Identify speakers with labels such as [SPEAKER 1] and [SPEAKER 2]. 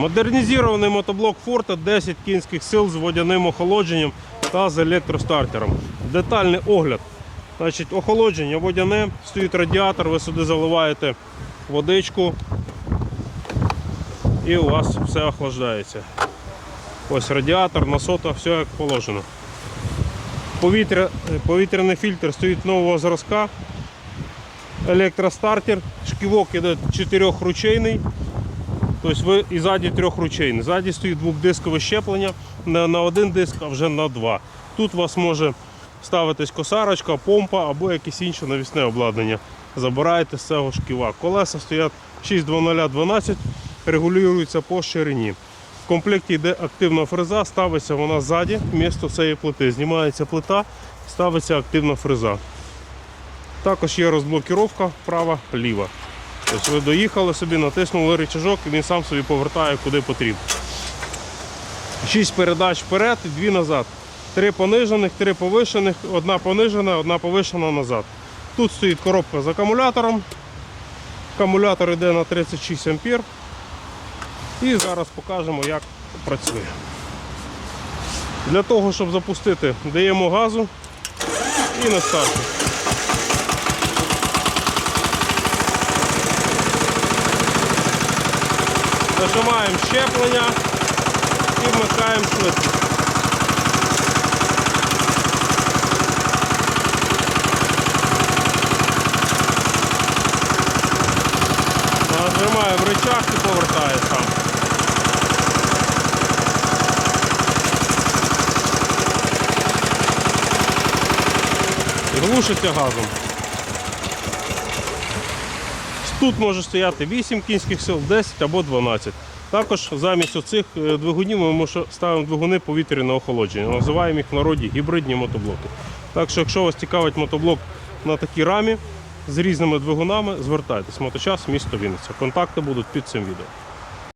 [SPEAKER 1] Модернізований мотоблок Форта 10 кінських сил з водяним охолодженням та з електростартером. Детальний огляд. Значить, охолодження водяне, стоїть радіатор, ви сюди заливаєте водичку і у вас все охлаждається. Ось радіатор, насота, все як положено. Повітря, повітряний фільтр стоїть нового зразка. Електростартер, шківок іде чотирьохручейний. Тобто ви і ззаді трьохручейний. Ззаді стоїть двохдискове щеплення не на один диск, а вже на два. Тут у вас може ставитись косарочка, помпа або якесь інше навісне обладнання. Забираєте з цього шківа. Колеса стоять 62012, регулюються по ширині. В комплекті йде активна фреза, ставиться вона ззаді, місто цієї плити. Знімається плита, ставиться активна фреза. Також є розблокіровка права-ліва. Тобто ви доїхали собі, натиснули рычажок і він сам собі повертає куди потрібно. Шість передач вперед і дві назад. Три понижених, три повишених, одна понижена, одна повишена назад. Тут стоїть коробка з акумулятором. Акумулятор йде на 36 ампер. І зараз покажемо, як працює. Для того, щоб запустити, даємо газу і на старті. Нажимаємо щеплення і вмикаємо швидкість. Нажимаємо рычаг і повертає сам. Глушиться газом. Тут може стояти 8 кінських сил, 10 або 12. Також замість оцих е, двигунів ми ставимо двигуни повітряного охолодження. Називаємо їх в народі гібридні мотоблоки. Так що, якщо вас цікавить мотоблок на такій рамі з різними двигунами, звертайтесь. Моточас, місто Вінниця. Контакти будуть під цим відео.